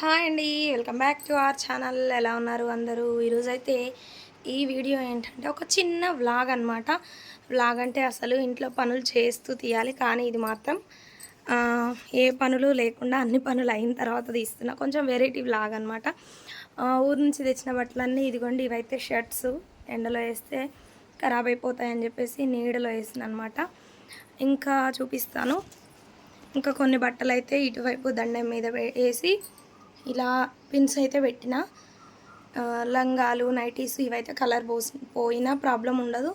Hi అండి welcome back to our channel. ఎలా ఉన్నారు అందరూ? ఈరోజు అయితే ఈ వీడియో ఏంటంటే ఒక చిన్న వ్లాగ్ అనమాట వ్లాగ్ అంటే అసలు ఇంట్లో పనులు చేస్తూ తీయాలి కానీ ఇది మాత్రం ఏ పనులు లేకుండా అన్ని పనులు అయిన తర్వాత తీస్తున్నా. కొంచెం వెరైటీ వ్లాగ్ అనమాట ఊరు నుంచి తెచ్చిన బట్టలన్నీ ఇదిగోండి ఇవైతే షర్ట్స్ ఎండలో వేస్తే ఖరాబ్ అయిపోతాయని చెప్పేసి నీడలో వేసిన అనమాట ఇంకా చూపిస్తాను. ఇంకా కొన్ని బట్టలు అయితే ఇటువైపు దండం మీద వేసి ఇలా పిన్స్ అయితే పెట్టిన. లంగాలు నైటీస్ ఇవైతే కలర్ పోసి పోయినా ప్రాబ్లం ఉండదు.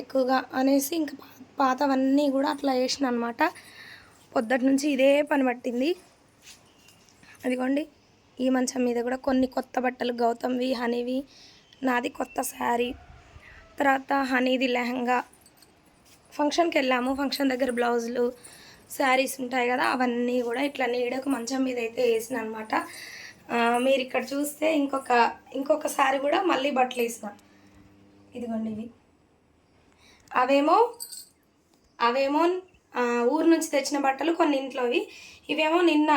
ఎక్కువగా అనేసి ఇంకా పాతవన్నీ కూడా అట్లా వేసిన అనమాట పొద్దుటి నుంచి ఇదే పని పట్టింది. అదిగోండి ఈ మంచం మీద కూడా కొన్ని కొత్త బట్టలు గౌతమ్వి హనీవి నాది కొత్త శారీ. తర్వాత హనీది లెహంగా. ఫంక్షన్కి వెళ్ళాము ఫంక్షన్ దగ్గర బ్లౌజులు శారీస్ ఉంటాయి కదా అవన్నీ కూడా ఇట్లా నీడకు మంచం మీద అయితే వేసిన అనమాట మీరు ఇక్కడ చూస్తే ఇంకొక ఇంకొక శారీ కూడా మళ్ళీ బట్టలు వేసిన. ఇదిగోండి ఇవి. అవేమో అవేమో ఊరు నుంచి తెచ్చిన బట్టలు కొన్ని ఇంట్లోవి ఇవేమో నిన్న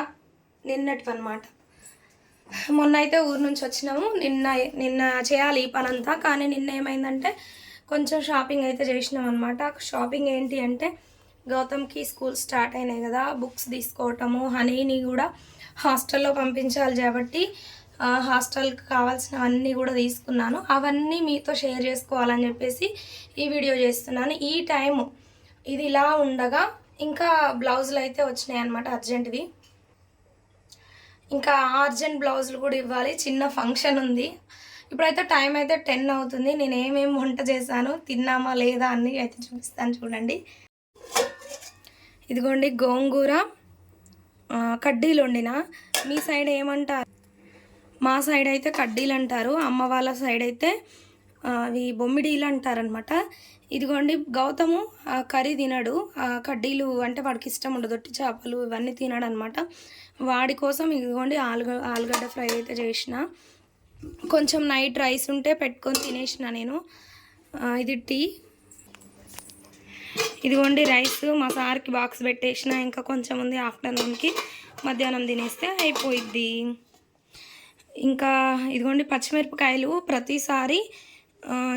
నిన్నటివి అనమాట మొన్న అయితే ఊరు నుంచి వచ్చినాము. నిన్న నిన్న చేయాలి ఈ పనంతా. కానీ నిన్న ఏమైందంటే కొంచెం షాపింగ్ అయితే చేసినాం అనమాట షాపింగ్ ఏంటి అంటే గౌతమ్కి స్కూల్ స్టార్ట్ అయినాయి కదా బుక్స్ తీసుకోవటము హనీని కూడా హాస్టల్లో పంపించాలి కాబట్టి హాస్టల్కి కావాల్సినవన్నీ కూడా తీసుకున్నాను. అవన్నీ మీతో షేర్ చేసుకోవాలని చెప్పేసి ఈ వీడియో చేస్తున్నాను. ఈ టైము ఇది ఇలా ఉండగా ఇంకా బ్లౌజులు అయితే వచ్చినాయి అనమాట అర్జెంట్వి. ఇంకా అర్జెంట్ బ్లౌజులు కూడా ఇవ్వాలి. చిన్న ఫంక్షన్ ఉంది. ఇప్పుడైతే టైం అయితే టెన్ అవుతుంది. నేను ఏమేమి వంట చేశాను తిన్నామా లేదా అని అయితే చూపిస్తాను చూడండి. ఇదిగోండి గోంగూర కడ్డీలు వండిన మీ సైడ్ ఏమంటారు? మా సైడ్ అయితే కడ్డీలు అంటారు అమ్మ వాళ్ళ సైడ్ అయితే అవి బొమ్మిడీలు అంటారనమాట ఇదిగోండి గౌతము కర్రీ తినడు. ఆ, కడ్డీలు అంటే వాడికి ఇష్టం ఉండదు దొట్టి చేపలు ఇవన్నీ తినడు అనమాట వాడి కోసం ఇదిగోండి ఆలుగ ఆలుగడ్డ ఫ్రై అయితే చేసిన. కొంచెం నైట్ రైస్ ఉంటే పెట్టుకొని తినేసిన నేను. ఇది టీ. ఇదిగోండి రైస్ మా సార్కి బాక్స్ పెట్టేసిన ఇంకా కొంచెం ఉంది ఆఫ్టర్నూన్కి. మధ్యాహ్నం తినేస్తే అయిపోయిద్ది. ఇంకా ఇదిగోండి పచ్చిమిరపకాయలు ప్రతిసారి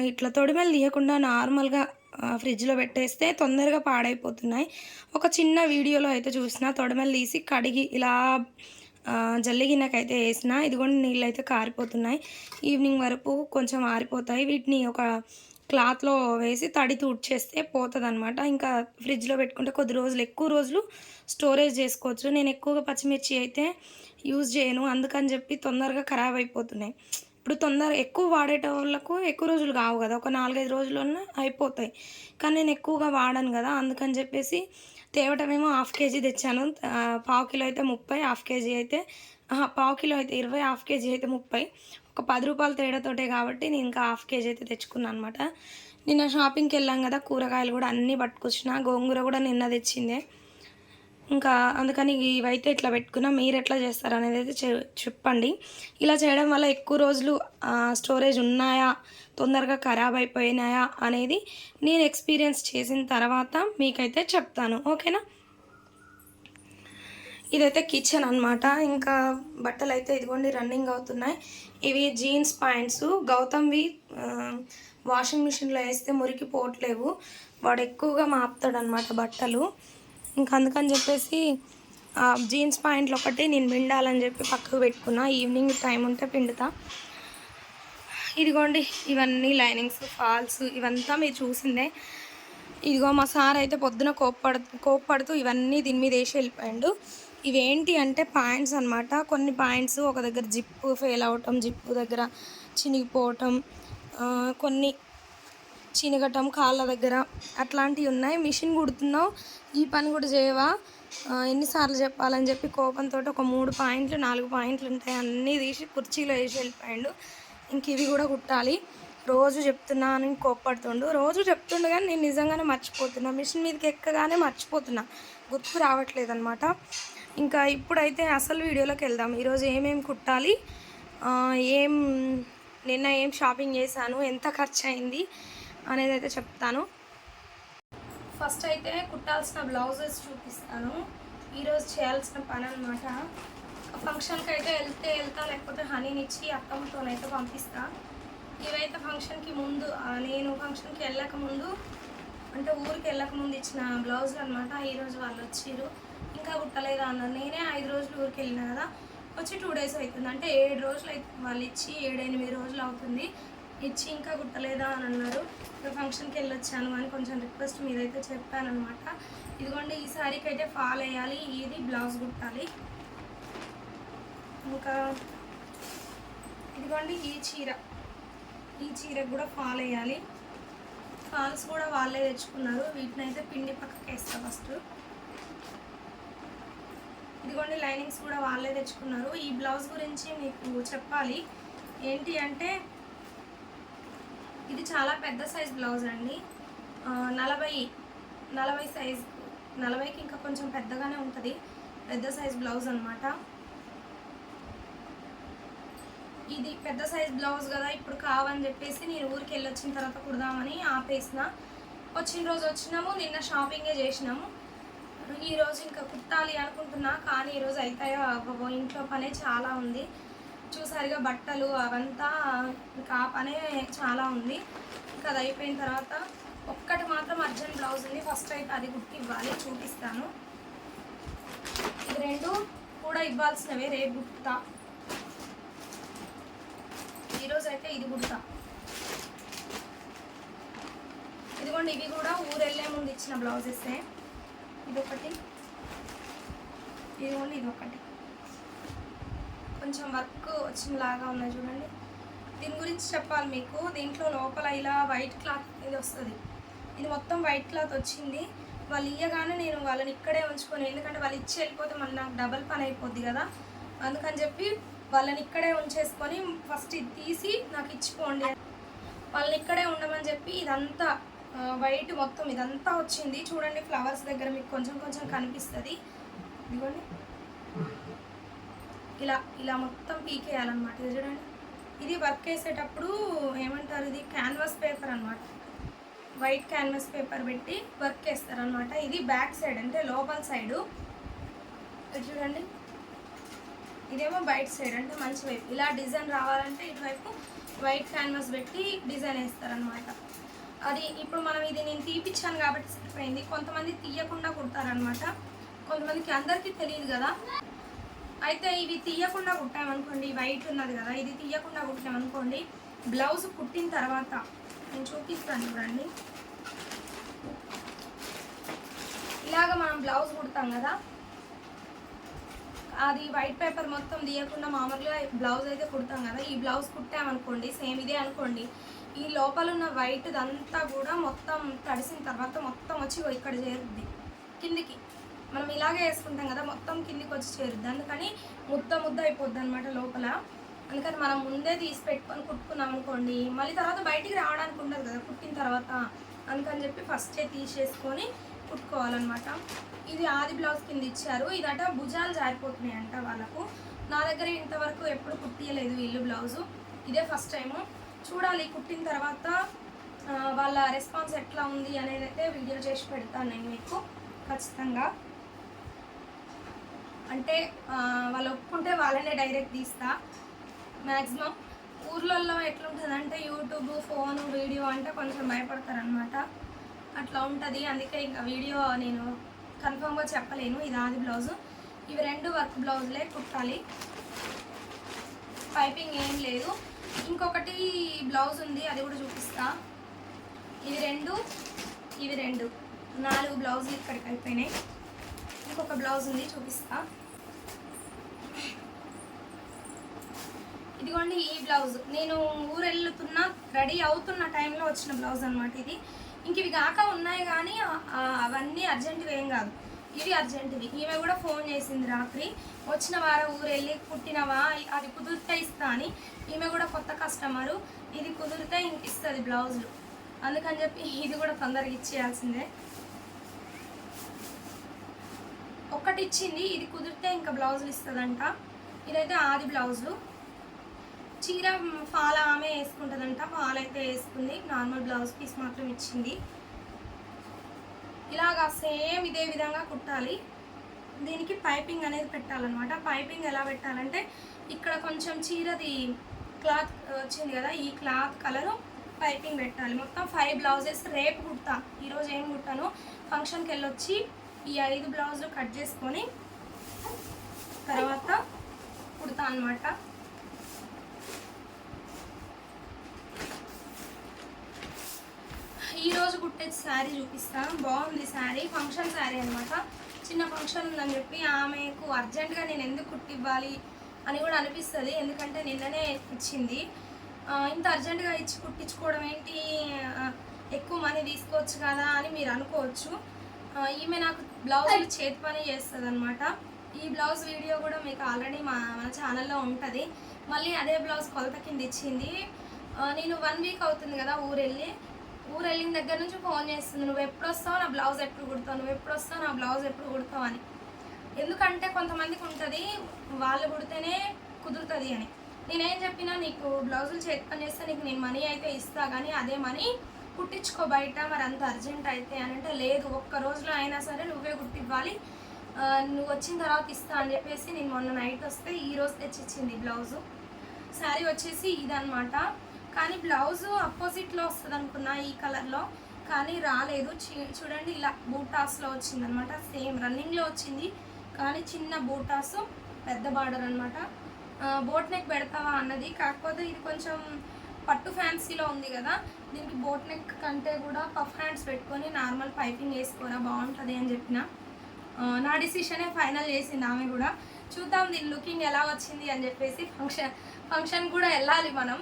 ఇట్లా తొడిమెలు తీయకుండా నార్మల్గా ఫ్రిడ్జ్లో పెట్టేస్తే తొందరగా పాడైపోతున్నాయి. ఒక చిన్న వీడియోలో అయితే చూసిన తొడమలు తీసి కడిగి ఇలా ఆ, జల్లి గిన్నెకైతే వేసిన ఇదిగోండి నీళ్ళు అయితే కారిపోతున్నాయి. ఈవినింగ్ వరకు కొంచెం ఆరిపోతాయి. వీటిని ఒక క్లాత్లో వేసి తడి తుడిచేస్తే పోతుంది అనమాట ఇంకా ఫ్రిడ్జ్లో పెట్టుకుంటే కొద్ది రోజులు ఎక్కువ రోజులు స్టోరేజ్ చేసుకోవచ్చు. నేను ఎక్కువగా పచ్చిమిర్చి అయితే యూజ్ చేయను. అందుకని చెప్పి తొందరగా ఖరాబ్ అయిపోతున్నాయి. ఇప్పుడు తొందర ఎక్కువ వాడేటోళ్ళకు ఎక్కువ రోజులు కావు కదా. ఒక నాలుగైదు రోజుల్లోనే అయిపోతాయి. కానీ నేను ఎక్కువగా వాడను కదా. అందుకని చెప్పేసి తేవటమేమో హాఫ్ కేజీ తెచ్చాను. పావు కిలో అయితే ముప్పై హాఫ్ కేజీ అయితే పావు కిలో అయితే ఇరవై హాఫ్ కేజీ అయితే ముప్పై. ఒక పది రూపాయల తేడాతోటే కాబట్టి నేను ఇంకా హాఫ్ కేజీ అయితే తెచ్చుకున్నాను అనమాట నిన్న షాపింగ్కి వెళ్ళాం కదా కూరగాయలు కూడా అన్నీ పట్టుకొచ్చిన గోంగూర కూడా నిన్న తెచ్చిందే. ఇంకా అందుకని ఇవైతే ఇట్లా పెట్టుకున్నా. మీరు ఎట్లా చేస్తారు అనేది అయితే చెప్పండి. ఇలా చేయడం వల్ల ఎక్కువ రోజులు స్టోరేజ్ ఉన్నాయా తొందరగా ఖరాబ్ అయిపోయినాయా అనేది నేను ఎక్స్పీరియన్స్ చేసిన తర్వాత మీకైతే చెప్తాను. ఓకేనా? ఇదైతే కిచెన్ అన్నమాట. ఇంకా బట్టలు అయితే ఇదిగోండి రన్నింగ్ అవుతున్నాయి. ఇవి జీన్స్ ప్యాంట్స్ గౌతమ్వి వాషింగ్ మిషన్లో వేస్తే మురికి పోవట్లేవు. వాడు ఎక్కువగా మాపుతాడు అనమాట బట్టలు. ఇంకా అందుకని చెప్పేసి జీన్స్ ప్యాంట్లు ఒకటి నేను పిండాలని చెప్పి పక్కకు పెట్టుకున్నా. ఈవినింగ్ టైం ఉంటే పిండుతా. ఇదిగోండి ఇవన్నీ లైనింగ్స్ ఫాల్స్ ఇవంతా మీరు చూసిందే. ఇదిగో మా సార్ అయితే పొద్దున కోప్పడు కోప్పడుతూ ఇవన్నీ దీని మీద వేసి వెళ్ళిపోయాడు. ఇవేంటి అంటే పాయింట్స్ అన్నమాట. కొన్ని పాయింట్స్ ఒక దగ్గర జిప్పు ఫెయిల్ అవటం జిప్పు దగ్గర చినిగిపోవటం కొన్ని చినగటం కాళ్ళ దగ్గర అట్లాంటివి ఉన్నాయి. మిషన్ కుడుతున్నావు ఈ పని కూడా చేయవా? ఎన్నిసార్లు చెప్పాలని చెప్పి కోపంతో ఒక మూడు పాయింట్లు నాలుగు పాయింట్లు ఉంటాయి. అన్నీ తీసి కుర్చీలో వేసి వెళ్ళిపోయాడు. ఇంక ఇవి కూడా కుట్టాలి. రోజు చెప్తున్నా అని కోప్పడుతుండు. రోజు చెప్తుండు కానీ నేను నిజంగానే మర్చిపోతున్నా. మిషన్ మీదకి ఎక్కగానే మర్చిపోతున్నా. గుర్తు రావట్లేదు అనమాట ఇంకా ఇప్పుడైతే అసలు వీడియోలోకి వెళ్దాం. ఈరోజు ఏమేమి కుట్టాలి? ఏం నిన్న ఏం షాపింగ్ చేశాను? ఎంత ఖర్చు అయింది అనేది అయితే చెప్తాను. ఫస్ట్ అయితే కుట్టాల్సిన బ్లౌజెస్ చూపిస్తాను. ఈరోజు చేయాల్సిన పని అనమాట ఫంక్షన్కి అయితే వెళ్తే వెళ్తా లేకపోతే హనీని ఇచ్చి అత్తమ్మతోనైతే పంపిస్తా. ఇవైతే ఫంక్షన్కి ముందు నేను ఫంక్షన్కి వెళ్ళక ముందు అంటే ఊరికి వెళ్ళక ముందు ఇచ్చిన బ్లౌజులు అనమాట ఈరోజు వాళ్ళు వచ్చిరు ఇంకా కుట్టలేదా అన్నారు నేనే ఐదు రోజులు ఊరికి వెళ్ళిన కదా వచ్చి టూ డేస్ అవుతుంది అంటే ఏడు రోజులు అవుతుంది వాళ్ళు ఇచ్చి ఏడు ఎనిమిది రోజులు అవుతుంది. ఇచ్చి ఇంకా కుట్టలేదా అని అన్నారు. ఇంకా ఫంక్షన్కి వెళ్ళొచ్చాను అని కొంచెం రిక్వెస్ట్ మీదైతే చెప్పానమాట ఇదిగోండి ఈ శారీకి అయితే ఫాల్ వేయాలి. ఇది బ్లౌజ్ కుట్టాలి. ఇంకా ఇదిగోండి ఈ చీర. ఈ చీరకు కూడా ఫాల్ వేయాలి. ఫాల్స్ కూడా వాళ్ళే తెచ్చుకున్నారు. వీటిని అయితే పిండి పక్కకి వేస్తా ఫస్ట్ ఇదిగోండి లైనింగ్స్ కూడా వాళ్ళే తెచ్చుకున్నారు. ఈ బ్లౌజ్ గురించి మీకు చెప్పాలి. ఏంటి అంటే ఇది చాలా పెద్ద సైజ్ బ్లౌజ్ అండి. నలభై నలభై సైజ్ నలభైకి ఇంకా కొంచెం పెద్దగానే ఉంటుంది. పెద్ద సైజ్ బ్లౌజ్ అనమాట ఇది పెద్ద సైజ్ బ్లౌజ్ కదా ఇప్పుడు కావని చెప్పేసి నేను ఊరికి వెళ్ళి వచ్చిన తర్వాత కుడదామని ఆపేసిన. వచ్చిన రోజు వచ్చినాము నిన్న షాపింగే చేసినాము. ఈ ఈరోజు ఇంకా కుట్టాలి అనుకుంటున్నా కానీ ఈరోజు అవుతాయో అవ్వవో ఇంట్లో పనే చాలా ఉంది. చూసారుగా బట్టలు అవంతా ఇంకా ఆ పనే చాలా ఉంది. ఇంకా అది అయిపోయిన తర్వాత ఒక్కటి మాత్రం అర్జెంట్ బ్లౌజ్ ఉంది. ఫస్ట్ అయితే అది కుట్టి ఇవ్వాలి చూపిస్తాను. ఇది రెండు కూడా ఇవ్వాల్సినవే రేపు గుర్తా ఈరోజు అయితే ఇది గుర్తా ఇదిగోండి ఇవి కూడా ఊరెళ్ళే ముందు ఇచ్చిన బ్లౌజెసే. ఇదొకటి. ఇదిగోండి ఇది ఒకటి కొంచెం వర్క్ వచ్చినలాగా ఉన్నాయి చూడండి. దీని గురించి చెప్పాలి మీకు. దీంట్లో లోపల ఇలా వైట్ క్లాత్ ఇది వస్తుంది. ఇది మొత్తం వైట్ క్లాత్ వచ్చింది. వాళ్ళు ఇయ్యగానే నేను వాళ్ళని ఇక్కడే ఉంచుకొని ఎందుకంటే వాళ్ళు ఇచ్చి వెళ్ళిపోతే మళ్ళీ నాకు డబల్ పని అయిపోద్ది కదా. అందుకని చెప్పి వాళ్ళని ఇక్కడే ఉంచేసుకొని ఫస్ట్ ఇది తీసి నాకు ఇచ్చిపోండి వాళ్ళని ఇక్కడే ఉండమని చెప్పి ఇదంతా వైట్ మొత్తం ఇదంతా వచ్చింది. చూడండి ఫ్లవర్స్ దగ్గర మీకు కొంచెం కొంచెం కనిపిస్తుంది. ఇదిగోండి. ఇలా ఇలా మొత్తం పీకేయాలన్నమాట. ఇది చూడండి. ఇది వర్క్ వేసేటప్పుడు ఏమంటారు ఇది? క్యాన్వాస్ పేపర్ అనమాట వైట్ క్యాన్వాస్ పేపర్ పెట్టి వర్క్ వేస్తారనమాట ఇది బ్యాక్ సైడ్ అంటే లోపల సైడు. ఇది చూడండి. ఇదేమో బయట సైడ్ అంటే మంచి వైపు ఇలా డిజైన్ రావాలంటే ఇటువైపు వైట్ క్యాన్వాస్ పెట్టి డిజైన్ వేస్తారనమాట అది ఇప్పుడు మనం ఇది నేను తీపిచ్చాను కాబట్టి సరిపోయింది కొంతమంది తీయకుండా కుడతారనమాట కొంతమందికి అందరికీ తెలియదు కదా. అయితే ఇవి తీయకుండా కుట్టామనుకోండి వైట్ ఉన్నది కదా ఇది తీయకుండా కుట్టామనుకోండి బ్లౌజ్ కుట్టిన తర్వాత నేను చూపిస్తాను చూడండి. ఇలాగ మనం బ్లౌజ్ కుడతాం కదా. అది వైట్ పేపర్ మొత్తం తీయకుండా మామూలుగా బ్లౌజ్ అయితే కుడతాం కదా. ఈ బ్లౌజ్ కుట్టామనుకోండి సేమ్ ఇదే అనుకోండి ఈ లోపల ఉన్న వైట్ అంతా కూడా మొత్తం తడిసిన తర్వాత మొత్తం వచ్చి ఇక్కడ చేరుద్ది. కిందికి. మనం ఇలాగే వేసుకుంటాం కదా మొత్తం కిందికి వచ్చి చేరుద్ది. అందుకని ముద్ద ముద్ద అయిపోద్ది అనమాట లోపల. అందుకని మనం ముందే తీసి పెట్టుకొని కుట్టుకున్నాం అనుకోండి మళ్ళీ తర్వాత బయటికి రావడానికి ఉండదు కదా కుట్టిన తర్వాత. అందుకని చెప్పి ఫస్టే తీసేసుకొని కుట్టుకోవాలన్నమాట. ఇది ఆది బ్లౌజ్ కింద ఇచ్చారు. ఇదట భుజాలు జారిపోతున్నాయి అంట వాళ్ళకు. నా దగ్గర ఇంతవరకు ఎప్పుడు కుట్టియలేదు వీళ్ళు బ్లౌజు. ఇదే ఫస్ట్ టైము. చూడాలి కుట్టిన తర్వాత వాళ్ళ రెస్పాన్స్ ఎట్లా ఉంది అనేది అయితే వీడియో చేసి పెడతాను నేను మీకు ఖచ్చితంగా. అంటే వాళ్ళు ఒప్పుకుంటే వాళ్ళనే డైరెక్ట్ తీస్తా. మ్యాక్సిమం ఊర్లలో ఎట్లుంటుందంటే యూట్యూబ్ ఫోన్ వీడియో అంటే కొంచెం భయపడతారనమాట అట్లా ఉంటుంది. అందుకే ఇంకా వీడియో నేను కన్ఫర్మ్గా చెప్పలేను. ఇది ఆది బ్లౌజు. ఇవి రెండు వర్క్ బ్లౌజులే కుట్టాలి. పైపింగ్ ఏం లేదు. ఇంకొకటి బ్లౌజ్ ఉంది అది కూడా చూపిస్తా. ఇవి రెండు ఇవి రెండు. నాలుగు బ్లౌజులు ఇక్కడికి అయిపోయినాయి. ఇంకొక బ్లౌజ్ ఉంది చూపిస్తా. ఇదిగోండి ఈ బ్లౌజ్. నేను ఊరు వెళ్తున్నా రెడీ అవుతున్న టైంలో వచ్చిన బ్లౌజ్ అనమాట ఇది. ఇంక ఇవి కాక ఉన్నాయి కానీ అవన్నీ అర్జెంటుగా ఏం కాదు. ఇవి అర్జెంటువి ఈమె కూడా ఫోన్ చేసింది రాత్రి. వచ్చిన వారం ఊరు వెళ్ళి కుట్టినవా అది కుదిరితే ఇస్తా అని. ఈమె కూడా కొత్త కస్టమరు. ఇది కుదిరితే ఇంక ఇస్తుంది బ్లౌజులు. అందుకని చెప్పి ఇది కూడా తొందరగా ఇచ్చేయాల్సిందే. ఒక్కటి ఇచ్చింది ఇది కుదిరితే ఇంకా బ్లౌజులు ఇస్తుందంట. ఇదైతే ఆది బ్లౌజు చీర ఫాల్ ఆమె వేసుకుంటుందంట. ఫాల్ అయితే వేసుకుంది. నార్మల్ బ్లౌజ్ పీస్ మాత్రం ఇచ్చింది. ఇలాగా సేమ్ ఇదే విధంగా కుట్టాలి. దీనికి పైపింగ్ అనేది పెట్టాలన్నమాట. పైపింగ్ ఎలా పెట్టాలంటే ఇక్కడ కొంచెం చీరది క్లాత్ వచ్చింది కదా ఈ క్లాత్ కలరు పైపింగ్ పెట్టాలి. మొత్తం ఫైవ్ బ్లౌజెస్ రేపు కుడతా. ఈరోజు ఏం కుట్టాను? ఫంక్షన్కి వెళ్ళొచ్చి ఈ ఐదు బ్లౌజులు కట్ చేసుకొని తర్వాత కుడతా అనమాట ఈ రోజు కుట్టే శారీ చూపిస్తాను బాగుంది శారీ. ఫంక్షన్ శారీ అనమాట చిన్న ఫంక్షన్ ఉందని చెప్పి ఆమెకు అర్జెంటుగా నేను ఎందుకు కుట్టివ్వాలి అని కూడా అనిపిస్తుంది. ఎందుకంటే నిన్ననే ఇచ్చింది. ఇంత అర్జెంటుగా ఇచ్చి కుట్టించుకోవడం ఏంటి? ఎక్కువ మనీ తీసుకోవచ్చు కదా అని మీరు అనుకోవచ్చు. ఈమె నాకు బ్లౌజులు చేతి పని చేస్తుంది అనమాట ఈ బ్లౌజ్ వీడియో కూడా మీకు ఆల్రెడీ మా మన ఛానల్లో ఉంటుంది. మళ్ళీ అదే బ్లౌజ్ కొలత కింద ఇచ్చింది. నేను వన్ వీక్ అవుతుంది కదా ఊరెళ్ళి. ఊరు వెళ్ళిన దగ్గర నుంచి ఫోన్ చేస్తుంది నువ్వు ఎప్పుడు వస్తావు నా బ్లౌజ్ ఎప్పుడు కుడతావు నువ్వు ఎప్పుడు వస్తావు నా బ్లౌజ్ ఎప్పుడు కుడతావు అని. ఎందుకంటే కొంతమందికి ఉంటుంది వాళ్ళు కుడితేనే కుదురుతుంది అని. నేనేం చెప్పినా నీకు బ్లౌజులు చేతి పని చేస్తే నీకు నేను మనీ అయితే ఇస్తా కానీ అదే మనీ కుట్టించుకో బయట మరి అంత అర్జెంట్ అయితే అని అంటే లేదు ఒక్క రోజులో అయినా సరే నువ్వే కుట్టివ్వాలి. నువ్వు వచ్చిన తర్వాత ఇస్తా అని చెప్పేసి నేను మొన్న నైట్ వస్తే ఈ రోజు తెచ్చిచ్చింది బ్లౌజు. శారీ వచ్చేసి ఇదనమాట కానీ బ్లౌజ్ అపోజిట్లో వస్తుంది అనుకున్నా ఈ కలర్లో కానీ రాలేదు. చూడండి ఇలా బూటాస్లో వచ్చింది అనమాట సేమ్ రన్నింగ్లో వచ్చింది కానీ చిన్న బూటాస్ పెద్ద బార్డర్ అనమాట. బోట్ నెక్ పెడతావా అన్నది కాకపోతే ఇది కొంచెం పట్టు ఫ్యాన్సీలో ఉంది కదా దీనికి బోట్ నెక్ కంటే కూడా పఫ్ హ్యాండ్స్ పెట్టుకొని నార్మల్ పైపింగ్ వేసుకోరా బాగుంటుంది అని చెప్పిన. నా డిసిషనే ఫైనల్ చేసింది ఆమె కూడా. చూద్దాం దీని లుకింగ్ ఎలా వచ్చింది అని చెప్పేసి ఫంక్షన్ ఫంక్షన్ కూడా వెళ్ళాలి మనం.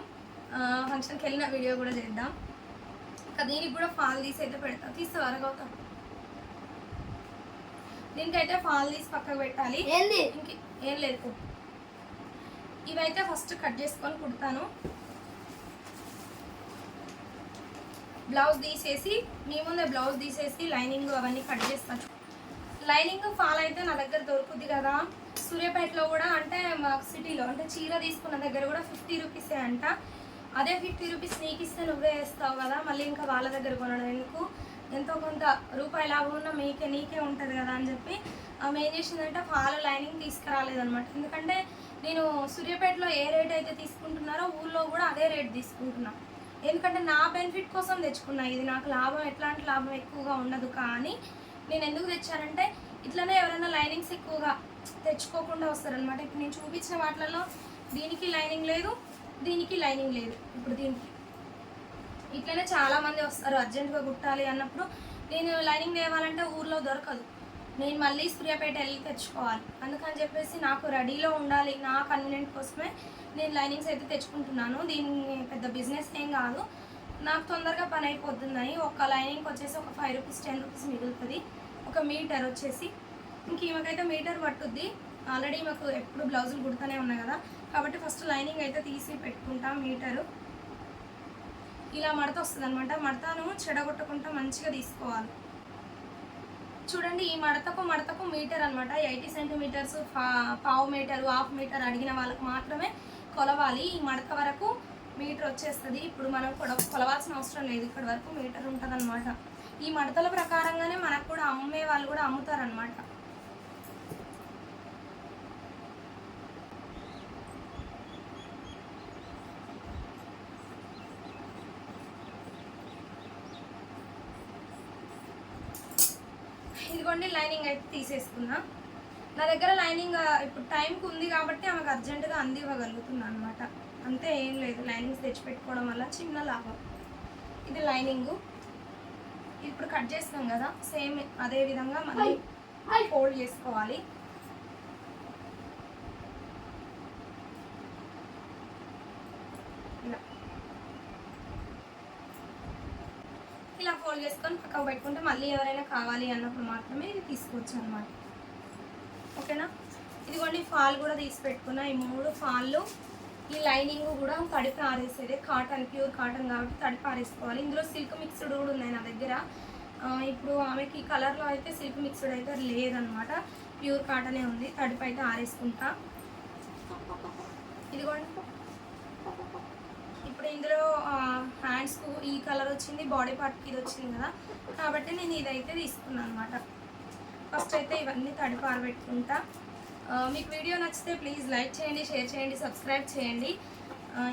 ఫంక్షన్కి వెళ్ళిన వీడియో కూడా చేద్దాం. ఇంకా దీనికి కూడా ఫాల్ తీసి అయితే పెడతాం. తీస్తే వరగవుతాం దీనికైతే ఫాల్ తీసి పక్కకు పెట్టాలి. ఏంది? ఇంక ఏం లేదు. ఇవైతే ఫస్ట్ కట్ చేసుకొని కుడతాను. బ్లౌజ్ తీసేసి మీ ముందే బ్లౌజ్ తీసేసి లైనింగ్ అవన్నీ కట్ చేస్తాను లైనింగ్ ఫాల్ అయితే నా దగ్గర దొరుకుద్ది కదా. సూర్యాపేటలో కూడా అంటే మా సిటీలో అంటే చీర తీసుకున్న దగ్గర కూడా ఫిఫ్టీ రూపీసే అంట. అదే ఫిఫ్టీ రూపీస్ నీకు ఇస్తే నువ్వే వేస్తావు కదా మళ్ళీ ఇంకా వాళ్ళ దగ్గర కొనడం ఎందుకు? ఎంతో కొంత రూపాయి లాభం ఉన్నా మీకే నీకే ఉంటుంది కదా అని చెప్పి ఆమె ఏం చేసిందంటే ఫాలో లైనింగ్ తీసుకురాలేదనమాట ఎందుకంటే నేను సూర్యాపేటలో ఏ రేట్ అయితే తీసుకుంటున్నారో ఊళ్ళో కూడా అదే రేట్ తీసుకుంటున్నా. ఎందుకంటే నా బెనిఫిట్ కోసం తెచ్చుకున్నా. ఇది నాకు లాభం ఎట్లాంటి లాభం ఎక్కువగా ఉండదు కానీ నేను ఎందుకు తెచ్చానంటే ఇట్లనే ఎవరైనా లైనింగ్స్ ఎక్కువగా తెచ్చుకోకుండా వస్తారనమాట ఇప్పుడు నేను చూపించిన వాటిలలో దీనికి లైనింగ్ లేదు దీనికి లైనింగ్ లేదు. ఇప్పుడు దీనికి. ఇట్లనే చాలామంది వస్తారు అర్జెంటుగా కుట్టాలి అన్నప్పుడు. నేను లైనింగ్ తేవాలంటే ఊర్లో దొరకదు. నేను మళ్ళీ సూర్యాపేట వెళ్ళి తెచ్చుకోవాలి. అందుకని చెప్పేసి నాకు రెడీలో ఉండాలి నా కన్వీనియంట్ కోసమే నేను లైనింగ్స్ అయితే తెచ్చుకుంటున్నాను. దీన్ని పెద్ద బిజినెస్ ఏం కాదు. నాకు తొందరగా పని అయిపోతుందని ఒక లైనింగ్కి వచ్చేసి ఒక ఫైవ్ రూపీస్ టెన్ రూపీస్ మిగులుతుంది. ఒక మీటర్ వచ్చేసి. ఇంక ఈమెకైతే మీటర్ పట్టుద్ది. ఆల్రెడీ మాకు ఎప్పుడు బ్లౌజులు కుడుతూనే ఉన్నాయి కదా. కాబట్టి ఫస్ట్ లైనింగ్ అయితే తీసి పెట్టుకుంటాం మీటరు. ఇలా మడత వస్తుంది అనమాట మడతను చెడగొట్టకుండా మంచిగా తీసుకోవాలి. చూడండి ఈ మడతకు మడతకు మీటర్ అనమాట ఎయిటీ సెంటీమీటర్స్ పావు మీటర్ హాఫ్ మీటర్ అడిగిన వాళ్ళకి మాత్రమే కొలవాలి. ఈ మడత వరకు మీటర్ వచ్చేస్తుంది. ఇప్పుడు మనం కొడ కొలవాల్సిన అవసరం లేదు. ఇక్కడ వరకు మీటర్ ఉంటుంది ఈ మడతల ప్రకారంగానే మనకు కూడా అమ్మే వాళ్ళు కూడా అమ్ముతారనమాట ఇదిగోండి లైనింగ్ అయితే తీసేసుకున్నా. నా దగ్గర లైనింగ్ ఇప్పుడు టైంకి ఉంది కాబట్టి ఆమెకు అర్జెంటుగా అందివ్వగలుగుతున్నా అనమాట అంతే ఏం లేదు లైనింగ్స్ తెచ్చిపెట్టుకోవడం వల్ల చిన్న లాభం. ఇది లైనింగు. ఇప్పుడు కట్ చేస్తాం కదా సేమ్ అదే విధంగా మళ్ళీ ఫోల్డ్ చేసుకోవాలి. ఇలా ఫోల్డ్ చేసుకొని పక్కకు పెట్టుకుంటే మళ్ళీ ఎవరైనా కావాలి అన్నప్పుడు మాత్రమే ఇది తీసుకోవచ్చు అనమాట ఓకేనా? ఇదిగోండి ఫాల్ కూడా తీసి పెట్టుకున్నా. ఈ మూడు ఫాళ్ళు ఈ లైనింగ్ కూడా తడిపి ఆరేసేది కాటన్ ప్యూర్ కాటన్ కాబట్టి తడిపి ఆరేసుకోవాలి ఇందులో సిల్క్ మిక్స్డ్ కూడా ఉన్నాయి నా దగ్గర. ఇప్పుడు ఆమెకి కలర్లో అయితే సిల్క్ మిక్స్డ్ అయితే లేదనమాట ప్యూర్ కాటనే ఉంది. తడిపి అయితే ఆరేసుకుంటా. ఇదిగోండి. ఇప్పుడు ఇందులో హ్యాండ్స్కు ఈ కలర్ వచ్చింది బాడీ పార్ట్కి ఇది వచ్చింది కదా. కాబట్టి నేను ఇదైతే తీసుకున్నాను అనమాట ఫస్ట్ అయితే ఇవన్నీ తడిపి ఆరబెట్టుకుంటా మీకు వీడియో నచ్చితే ప్లీజ్ లైక్ చేయండి షేర్ చేయండి సబ్స్క్రైబ్ చేయండి.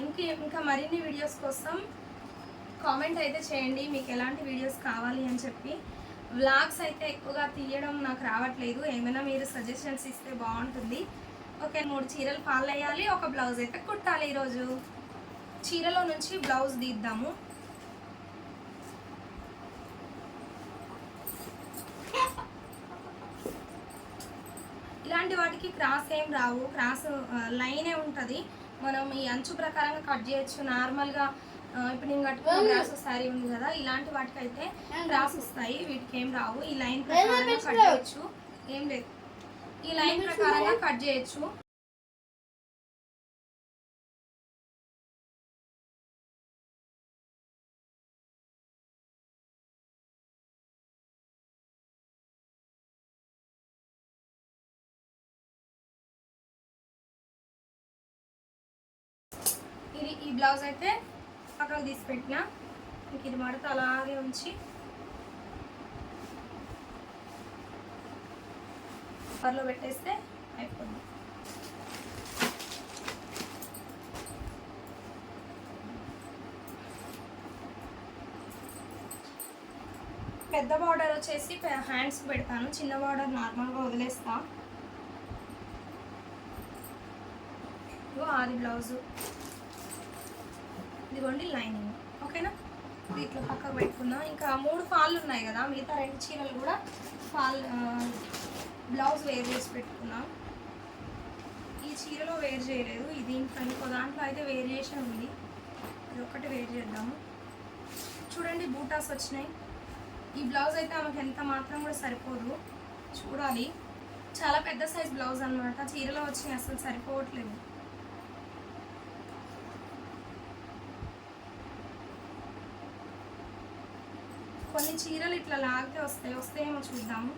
ఇంకే ఇంకా మరిన్ని వీడియోస్ కోసం కామెంట్ అయితే చేయండి మీకు ఎలాంటి వీడియోస్ కావాలి అని చెప్పి. వ్లాగ్స్ అయితే ఎక్కువగా తీయడం నాకు రావట్లేదు. ఏమైనా మీరు సజెషన్స్ ఇస్తే బాగుంటుంది. ఓకే మూడు చీరలు ఫాల్ అయ్యాలి ఒక బ్లౌజ్ అయితే కుట్టాలి ఈరోజు. చీరలో నుంచి బ్లౌజ్ తీద్దాము. ఇలాంటి వాటికి క్రాస్ ఏం రావు. క్రాస్ లైనే ఉంటుంది. మనం ఈ అంచు ప్రకారంగా కట్ చేయొచ్చు. నార్మల్గా ఇప్పుడు నేను కట్టుకున్న బ్రాస్ శారీ ఉంది కదా ఇలాంటి వాటికి అయితే క్రాస్ వస్తాయి. వీటికి ఏం రావు. ఈ లైన్ ప్రకారంగా కట్ చేయొచ్చు. ఏం లేదు. ఈ లైన్ ప్రకారంగా కట్ చేయొచ్చు. బ్లౌజ్ అయితే పక్కకు తీసి పెట్టిన. ఇంక ఇది మడత అలాగే ఉంచి. కవర్లో పెట్టేస్తే అయిపోతుంది. పెద్ద బార్డర్ వచ్చేసి హ్యాండ్స్ పెడతాను. చిన్న బార్డర్ నార్మల్గా వదిలేస్తా. ఆది బ్లౌజు. ఇదిగోండి లైనింగ్. ఓకేనా? ఇది ఇట్లా పక్కకు పెట్టుకుందాం. ఇంకా మూడు ఫాళ్ళు ఉన్నాయి కదా మిగతా రెండు చీరలు కూడా ఫాల్ బ్లౌజ్ వేర్ చేసి పెట్టుకున్నాం ఈ చీరలో వేర్ చేయలేదు. ఇది ఇంకా ఇంకో దాంట్లో అయితే వేర్ చేసే ఉంది. ఇది ఒకటి వేర్ చేద్దాము. చూడండి బూటాస్ వచ్చినాయి. ఈ బ్లౌజ్ అయితే ఆమెకు ఎంత మాత్రం కూడా సరిపోదు. చూడాలి. చాలా పెద్ద సైజ్ బ్లౌజ్ అన్నమాట. చీరలో వచ్చినాయి అసలు సరిపోవట్లేదు కొన్ని చీరలు ఇట్లా లాగితే వస్తాయి వస్తాయేమో చూద్దాము.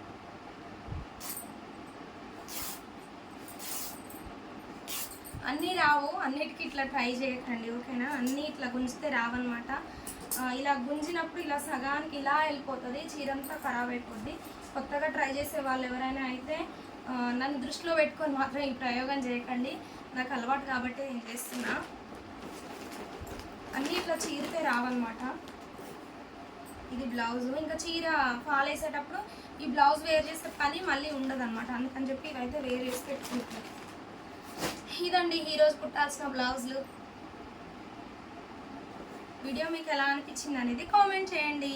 అన్నీ రావు అన్నిటికీ ఇట్లా ట్రై చేయకండి ఓకేనా? అన్నీ ఇట్లా గుంజితే రావన్నమాట. ఇలా గుంజినప్పుడు ఇలా సగానికి ఇలా వెళ్ళిపోతుంది చీరంతా ఖరాబ్ అయిపోద్ది. కొత్తగా ట్రై చేసే వాళ్ళు ఎవరైనా అయితే నన్ను దృష్టిలో పెట్టుకొని మాత్రం ఈ ప్రయోగం చేయకండి. నాకు అలవాటు కాబట్టి నేను చేస్తున్నా. అన్నీ ఇట్లా చీరితే రావన్నమాట. ఇది బ్లౌజ్. ఇంకా చీర ఫాల్ వేసేటప్పుడు ఈ బ్లౌజ్ వేర్ చేసే పని మళ్ళీ ఉండదు అనమాట అందుకని చెప్పి ఇవైతే వేర్ చేసి పెట్టుకుంటాను ఇదండి ఈరోజు కుట్టాల్సిన బ్లౌజులు. వీడియో మీకు ఎలా అనిపించింది అనేది కామెంట్ చేయండి.